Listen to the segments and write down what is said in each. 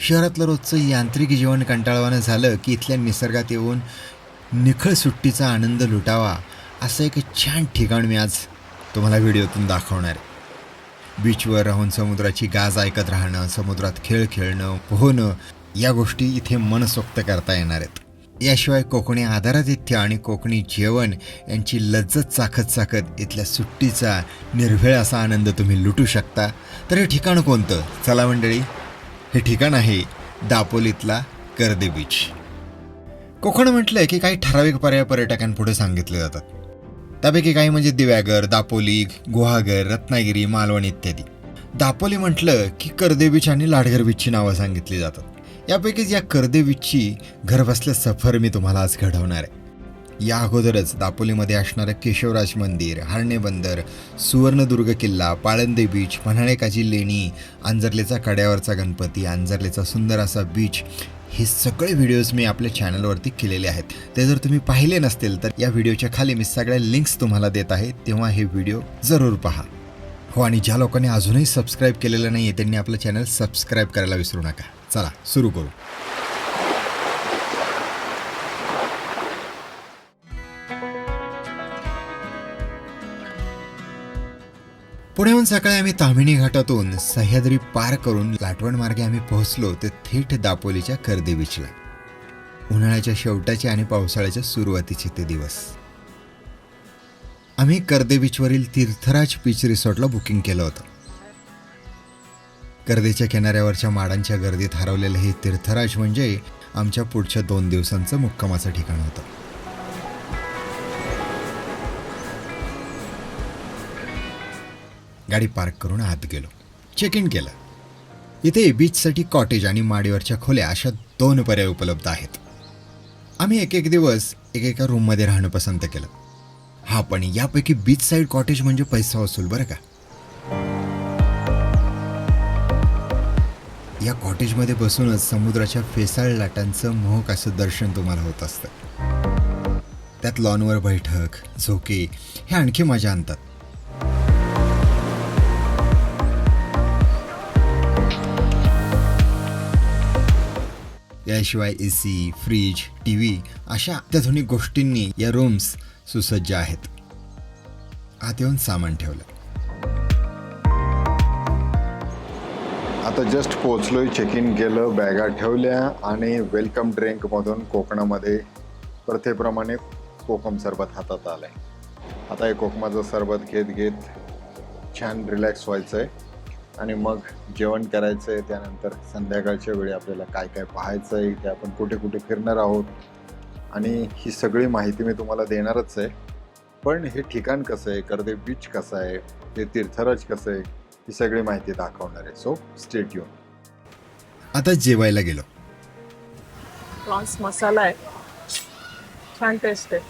शहरातलं रोजचं यांत्रिक जीवन कंटाळवानं झालं की इथल्या निसर्गात येऊन निखळ सुट्टीचा आनंद लुटावा असं एक छान ठिकाण मी आज तुम्हाला व्हिडिओतून दाखवणार आहे. बीचवर राहून समुद्राची गाज ऐकत राहणं समुद्रात खेळ खेळणं पोहणं या गोष्टी इथे मनसोक्त करता येणार आहेत. याशिवाय कोकणी आधारातिथ्य आणि कोकणी जेवण यांची लज्जत चाखत चाखत इथल्या सुट्टीचा निर्भेळ असा आनंद तुम्ही लुटू शकता. तर हे ठिकाण कोणतं? चला मंडळी हे ठिकाण आहे दापोलीतला कर्दे बीच कोकण म्हटलं की काही ठराविक पर्याय पर्यटकांपुढे सांगितले जातात. त्यापैकी काही म्हणजे दिव्यागर दापोली गुहागर रत्नागिरी मालवण इत्यादी. दापोली म्हटलं की कर्दे बीच आणि लाडघर बीचची नावं सांगितली जातात. यापैकीच या कर्दे बीचची घरबसल्या सफर मी तुम्हाला आज घडवणार आहे. या अगोदरच दापोलीमध्ये असणारं केशवराज मंदिर हरणे बंदर सुवर्णदुर्ग किल्ला पाळंदे बीच पन्हाळेकाची लेणी आंजर्लेचा कड्यावरचा गणपती आंजर्लेचा सुंदर असा बीच हे सगळे व्हिडिओज मी आपल्या चॅनलवरती केलेले आहेत. ते जर तुम्ही पाहिले नसतील तर या व्हिडिओच्या खाली मी सगळ्या लिंक्स तुम्हाला देत आहे तेव्हा हे व्हिडिओ जरूर पहा. हो आणि ज्या लोकांनी अजूनही सबस्क्राईब केलेलं नाही आहे त्यांनी आपलं चॅनल सबस्क्राईब करायला विसरू नका. चला सुरू करू. पुण्याहून सकाळी आम्ही तामिणी घाटातून सह्याद्री पार करून लाटवण मार्गे आम्ही पोहोचलो ते थेट दापोलीच्या कर्दे बीचला उन्हाळ्याच्या शेवटाचे आणि पावसाळ्याच्या सुरुवातीचे ते दिवस. आम्ही कर्दे बीचवरील तीर्थराज बीच रिसॉर्टला बुकिंग केलं होतं. कर्देच्या किनाऱ्यावरच्या माडांच्या गर्दीत हरवलेलं हे तीर्थराज म्हणजे आमच्या पुढच्या दोन दिवसांचं मुक्कामाचं ठिकाण होतं. गाडी पार्क करून आत गेलो. चेक इन केलं. इथे बीचसाठी कॉटेज आणि माडीवरच्या खोल्या अशा दोन पर्याय उपलब्ध आहेत. आम्ही एक एक दिवस एकेका रूममध्ये राहणं पसंत केलं. हा पण यापैकी बीच साईड कॉटेज म्हणजे पैसा वसूल बरं का? या कॉटेजमध्ये बसूनच समुद्राच्या फेसाळ लाटांचं मोहक असं दर्शन तुम्हाला होत असतं. त्यात लॉनवर बैठक झोके हे आणखी मजा आणतात. याशिवाय A C fridge T V अशा अत्याधुनिक गोष्टींनी या रूम्स सुसज्ज आहेत. आत येऊन सामान ठेवलं. आता जस्ट पोचलोय चेक इन केलं बॅगा ठेवल्या आणि वेलकम ड्रिंकमधून कोकणामध्ये प्रथेप्रमाणे कोकम सरबत हातात आलं आहे आता हे कोकमाचं सरबत घेत घेत छान रिलॅक्स व्हायचं आहे आणि मग जेवण करायचं आहे त्यानंतर संध्याकाळच्या वेळी आपल्याला काय काय पाहायचं आहे ते आपण कुठे कुठे फिरणार आहोत. आणि ही सगळी माहिती मी तुम्हाला देणारच आहे. पण हे ठिकाण कसं आहे? कर्दे बीच कसं आहे? ते तीर्थराज कसं आहे? ही सगळी माहिती दाखवणार आहे. सो स्टेट येऊन आता जेवायला गेलो. प्रॉन्स मसाला आहे. छान टेस्ट आहे.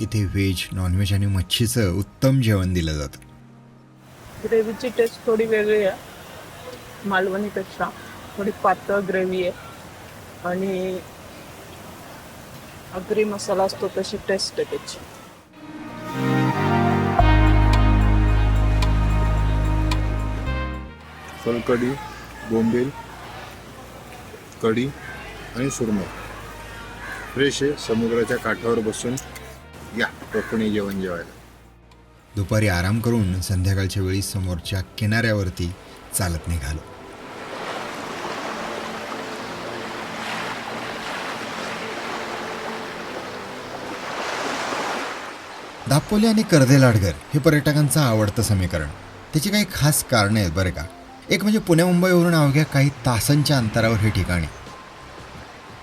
इथे व्हेज नॉनव्हेज आणि मच्छीचं उत्तम जेवण दिलं जातं. ग्रेव्हीची टेस्ट थोडी वेगळी आहे. मालवणीपेक्षा थोडी पातळ ग्रेव्ही आहे. आणि अग्री मसाला असतो तशी टेस्ट आहे त्याची. सोलकढी बोंबील कढी आणि सुरमई. फ्रेश आहे समुद्राच्या काठावर बसून या कोकणी जेवण जेवायला. दुपारी आराम करून संध्याकाळच्या वेळी समोरच्या किनाऱ्यावरती चालत निघालो. दापोली आणि कर्दे लाडघर हे पर्यटकांचं आवडतं समीकरण. त्याची काही खास कारणं आहेत बरं का. एक म्हणजे पुणे मुंबईवरून अवघ्या काही तासांच्या अंतरावर हे ठिकाणी.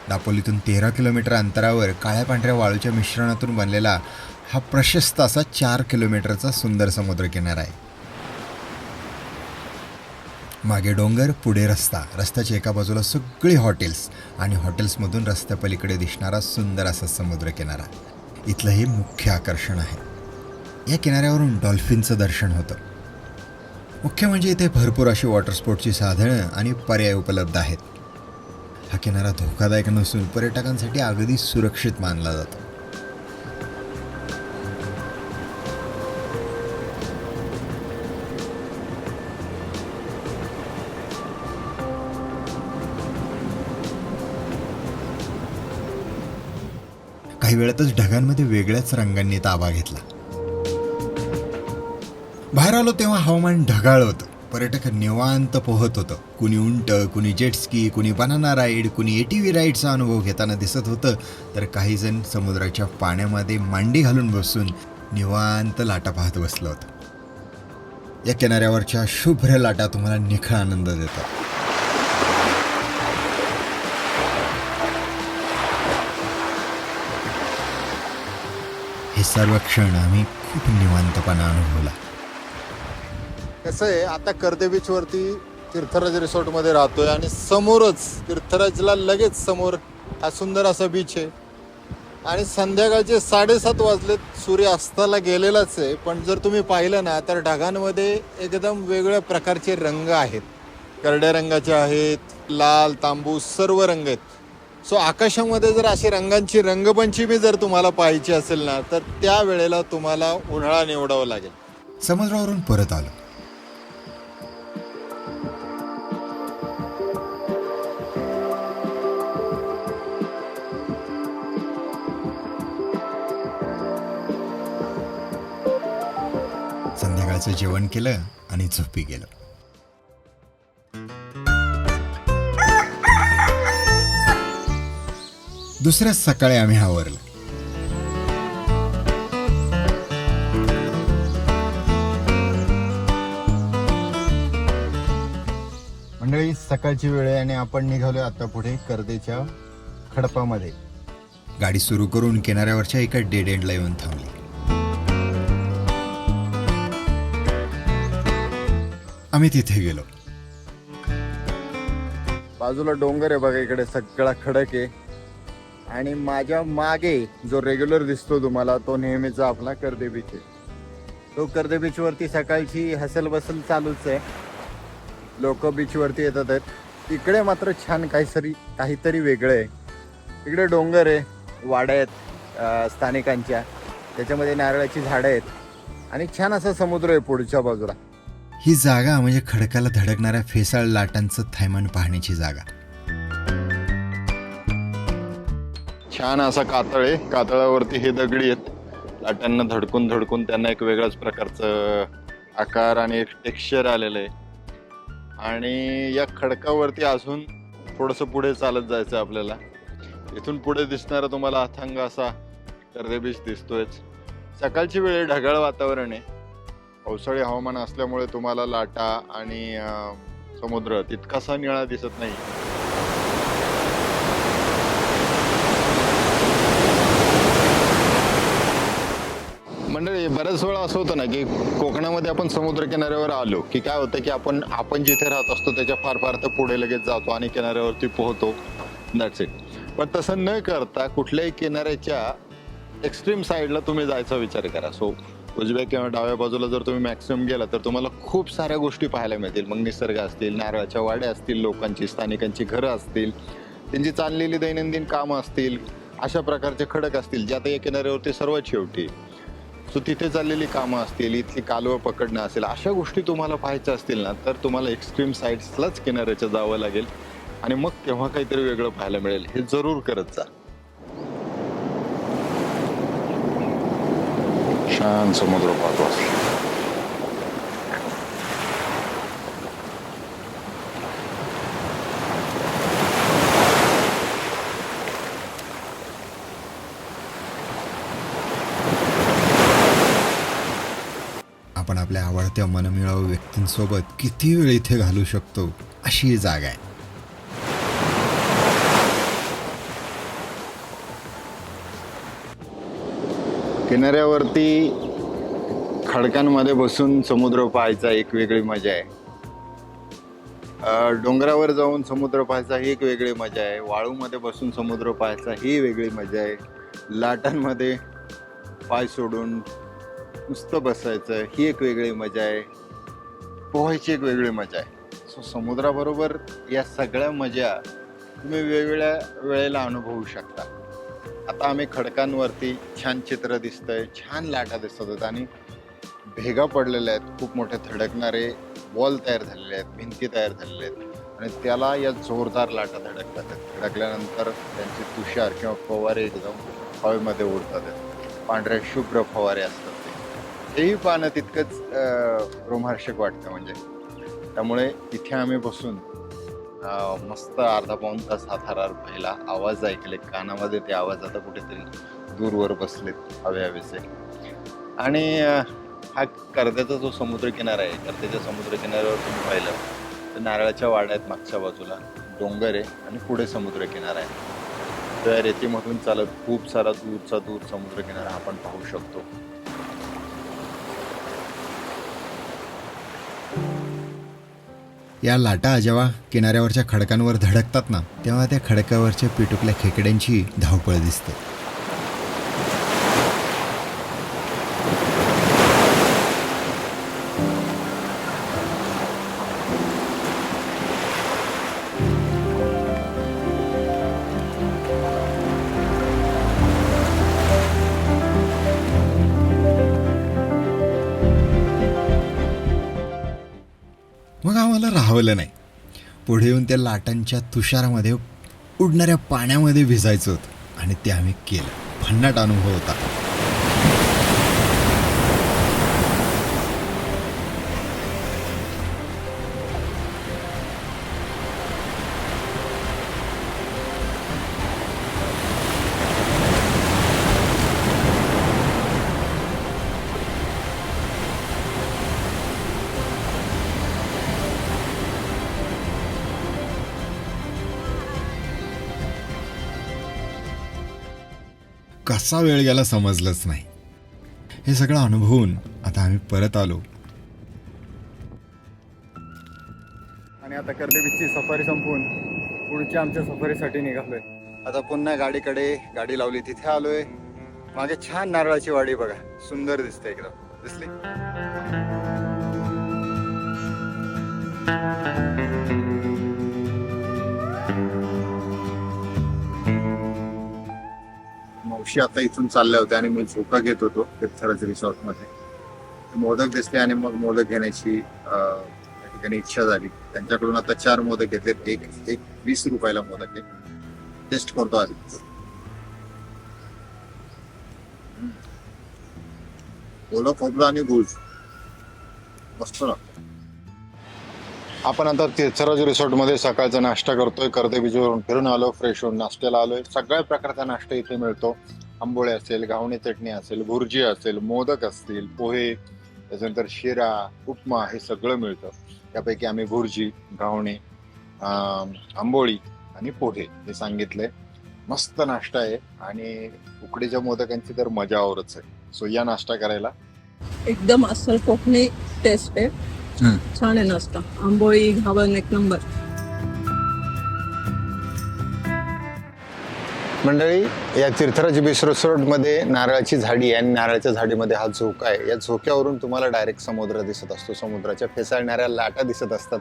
दापोलीतून तेरा किलोमीटर अंतरावर काळ्या पांढऱ्या वाळूच्या मिश्रणातून बनलेला हा प्रशस्त असा चार किलोमीटरचा सुंदर समुद्रकिनारा आहे. मागे डोंगर पुढे रस्ता. रस्त्याच्या एका बाजूला सगळी हॉटेल्स आणि हॉटेल्समधून रस्त्यापलीकडे दिसणारा सुंदर असा समुद्रकिनारा. इथलं हे मुख्य आकर्षण आहे. या किनाऱ्यावरून डॉल्फिनचं दर्शन होतं. मुख्य म्हणजे इथे भरपूर अशी वॉटर स्पोर्टची साधनं आणि पर्याय उपलब्ध आहेत. हा किनारा धोकादायक नसून पर्यटकांसाठी अगदी सुरक्षित मानला जातो. काही वेळातच ढगांमध्ये वेगळ्याच रंगांनी ताबा घेतला. बाहेर आलो तेव्हा हवामान ढगाळ होतं. पर्यटक निवांत पोहत होतं. कुणी उंट कुणी जेटस्की कुणी बनाना राईड कुणी एटीव्ही राईडचा अनुभव घेताना दिसत होतं. तर काही जण समुद्राच्या पाण्यामध्ये मांडी घालून बसून निवांत लाटा पाहत बसलं होतं. या किनाऱ्यावरच्या शुभ्र लाटा तुम्हाला निखळ आनंद देतात. हे सर्व क्षण आम्ही खूप निवांतपणा अनुभवला. कसं आहे आता कर्दे बीचवरती तीर्थराज रिसॉर्टमध्ये राहतोय आणि समोरच तीर्थराजला लगेच समोर हा सुंदर असा बीच आहे. आणि संध्याकाळचे साडेसात वाजलेत सूर्य अस्ताला गेलेलाच आहे. पण जर तुम्ही पाहिलं ना तर ढगांमध्ये एकदम वेगळ्या प्रकारचे रंग आहेत. करड्या रंगाचे आहेत लाल तांबूस सर्व रंग आहेत. सो आकाशामध्ये जर अशी रंगांची रंगपंचमी जर तुम्हाला पाहायची असेल ना तर त्या वेळेला तुम्हाला उन्हाळा निवडावा लागेल. समुद्रावरून परत आलो. संध्याकाळचं जेवण केलं आणि झोपी गेलं. दुसऱ्याच सकाळी आम्ही आवरलं. मंडळी सकाळची वेळ आहे आणि आपण निघालोय आता पुढे कर्देच्या खडपामध्ये. गाडी सुरू करून किनाऱ्यावरच्या एका डेड एंडला येऊन थांबली. आम्ही तिथे गेलो. बाजूला डोंगर आहे बघा इकडे सगळा खडक आहे. आणि माझ्या मागे जो रेग्युलर दिसतो तुम्हाला तो नेहमीचा आपला कर्दे बीच आहे. तो कर्दे बीचवरती सकाळची हसल बसल चालूच आहे. लोक बीचवरती येतात आहेत. इकडे मात्र छान काहीतरी काहीतरी वेगळं आहे. इकडे डोंगर आहे वाड्या आहेत स्थानिकांच्या. त्याच्यामध्ये नारळाची झाडं आहेत. आणि छान असा समुद्र आहे पुढच्या बाजूला. ही जागा म्हणजे खडकाला धडकणाऱ्या फेसाळ लाटांचं थैमान पाहण्याची जागा. छान असा कातळ आहे. कातळावरती हे दगडी आहेत. लाटांना धडकून धडकून त्यांना एक वेगळ्याच प्रकारचं आकार आणि एक टेक्स्चर आलेलं आहे. आणि या खडकावरती अजून थोडंसं पुढे चालत जायचं आपल्याला. इथून पुढे दिसणारा तुम्हाला अथांग असा कर्दे बीच दिसतोयच. सकाळची वेळ ढगाळ वातावरण आहे. पावसाळी हवामान असल्यामुळे तुम्हाला लाटा आणि समुद्र तितकासा निळा दिसत नाही. मंडळी बऱ्याच वेळा असं होतं ना की कोकणामध्ये आपण समुद्र किनाऱ्यावर आलो की काय होतं की आपण आपण जिथे राहत असतो त्याच्या फार फार तर पुढे लगेच जातो आणि किनाऱ्यावरती पोहतो दॅट्स इट पण तसं न करता कुठल्याही किनाऱ्याच्या एक्स्ट्रीम साईडला तुम्ही जायचा विचार करा. सो उजव्या किंवा डाव्या बाजूला जर तुम्ही मॅक्सिमम गेला तर तुम्हाला खूप साऱ्या गोष्टी पाहायला मिळतील. मग निसर्ग असतील नारळाच्या वाड्या असतील लोकांची स्थानिकांची घरं असतील त्यांची चाललेली दैनंदिन कामं असतील अशा प्रकारचे खडक असतील ज्या त्या या किनाऱ्यावरती सर्वात शेवटी सो तिथे चाललेली कामं असतील इथली कालवं पकडणं असेल अशा गोष्टी तुम्हाला पाहायच्या असतील ना तर तुम्हाला एक्स्ट्रीम साईड्सलाच किनाऱ्याच्या जावं लागेल. आणि मग तेव्हा काहीतरी वेगळं पाहायला मिळेल. हे जरूर करत जा. छान समुद्र पाहतो. आपण आपल्या आवडत्या मनमिळावू व्यक्तींसोबत किती वेळ इथे घालू शकतो अशी जागा आहे. किनाऱ्यावरती खडकांमध्ये बसून समुद्र पाहायचा एक वेगळी मजा आहे. डोंगरावर जाऊन समुद्र पाहायचा ही एक वेगळी मजा आहे. वाळूमध्ये बसून समुद्र पाहायचा ही वेगळी मजा आहे. लाटांमध्ये पाय सोडून नुसतं बसायचं ही एक वेगळी मजा आहे. पोहायची एक वेगळी मजा आहे. सो समुद्राबरोबर या सगळ्या मजा तुम्ही वेगवेगळ्या वेळेला अनुभवू शकता. आता आम्ही खडकांवरती छान चित्र दिसतंय छान लाटा दिसत आहेत आणि भेगा पडलेल्या आहेत खूप मोठे धडकणारे वॉल तयार झालेले आहेत भिंती तयार झालेल्या आहेत. आणि त्याला या जोरदार लाटा धडकतात. आहेत. धडकल्यानंतर त्यांचे तुषार किंवा फवारे एकदम हवेमध्ये उडतात. आहेत. पांढऱ्या शुभ्र फवारे असतात. तेही पाहणं तितकंच रोमहर्षक वाटतं म्हणजे. त्यामुळे इथे आम्ही बसून मस्त अर्धा पाऊण तास हाथरार पहिला आवाज ऐकले कानामध्ये ते आवाज आता कुठेतरी दूरवर बसलेत हवे हवेचे आणि हा कर्द्याचा जो समुद्रकिनारा आहे कर्द्याच्या समुद्रकिनाऱ्यावर तुम्ही पाहिलं तर नारळाच्या वाड्या आहेत मागच्या बाजूला डोंगर आहे आणि पुढे समुद्रकिनारा आहे. तर रेतीमधून चालत खूप सारा दूरचा दूर समुद्रकिनारा आपण पाहू शकतो. या लाटा जेव्हा किनाऱ्यावरच्या खडकांवर धडकतात ना तेव्हा त्या खडकावरच्या पिटुकल्या खेकड्यांची धावपळ दिसते. मला आम्हाला राहवलं नाही. पुढे येऊन त्या लाटांच्या तुषारामध्ये उडणाऱ्या पाण्यामध्ये भिजायचं होतं आणि ते आम्ही केलं. भन्नाट अनुभव होता. कसा वेळ गेला समजलंच नाही. हे सगळं अनुभवून आता आम्ही परत आलो. आणि आता कर्दे बीचची सफारी संपवून पुढच्या आमच्या सफारीसाठी निघालोय. आता पुन्हा गाडीकडे गाडी लावली तिथे आलोय. मागे छान नारळाची वाडी बघा. सुंदर दिसते एकदम. दिसली? मावशी आता इथून चालल्या होत्या आणि मी झोका घेत होतो तीर्थराज रिसॉर्टमध्ये मोदक दिसले आणि मग मोदक घेण्याची त्या ठिकाणी इच्छा झाली. त्यांच्याकडून आता चार मोदक घेतलेत. एक एक वीस रुपयाला मोदक आहे. टेस्ट करतो आधी हम्म. ओलं आणि गुळ. मस्त ना आपण आता तीर्थराज रिसॉर्टमध्ये सकाळचा नाश्ता करतोय. कर्दे बीचवरून फिरून आलो फ्रेश होऊन नाश्त्याला आलोय. सगळ्या प्रकारचा नाश्ता इथे मिळतो. आंबोळे असेल घावणी चटणी असेल भुर्जी असेल मोदक असतील पोहे त्याच्यानंतर शिरा उपमा हे सगळं मिळतं. त्यापैकी आम्ही भुर्जी घावणे आंबोळी आणि पोहे हे सांगितले. मस्त नाश्ता आहे आणि उकडीच्या मोदकांची तर मजा आवरच आहे. सो या नाश्ता करायला. एकदम अस्सल कोकणी टेस्ट आहे. छान आहे नाश्ता. आंबोळी घावन एक नंबर. मंडळी या तीर्थराज बीच रोडमध्ये नारळाची झाडी आहे आणि नारळाच्या झाडीमध्ये हा झोका आहे. या झोक्यावरून तुम्हाला डायरेक्ट समुद्र दिसत असतो. समुद्राच्या फेसाळणाऱ्या लाटा दिसत असतात.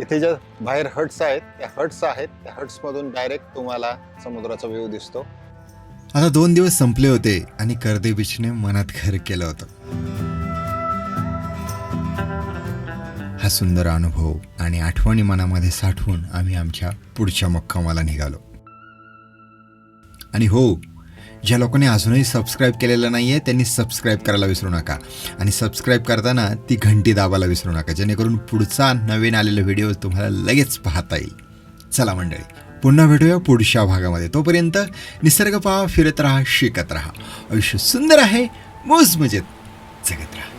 इथे ज्या बाहेर हट्स आहेत त्या हट्स आहेत. त्या हट्समधून डायरेक्ट तुम्हाला समुद्राचा व्ह्यू दिसतो. आता दोन दिवस संपले होते आणि कर्दे बीचने मनात घर केलं होतं. हा सुंदर अनुभव आणि आठवणी मनामध्ये साठवून आम्ही आमच्या पुढच्या मुक्कामाला निघालो. आणि हो ज्या लोकांनी अजूनही सबस्क्राईब केलेलं नाही आहे त्यांनी सबस्क्राईब करायला विसरू नका. आणि सबस्क्राईब करताना ती घंटी दाबायला विसरू नका जेणेकरून पुढचा नवीन आलेला व्हिडिओ तुम्हाला लगेच पाहता येईल. चला मंडळी पुन्हा भेटूया पुढच्या भागामध्ये. तोपर्यंत निसर्ग पहा फिरत राहा शिकत राहा. आयुष्य सुंदर आहे मोज मजेत जगत राहा.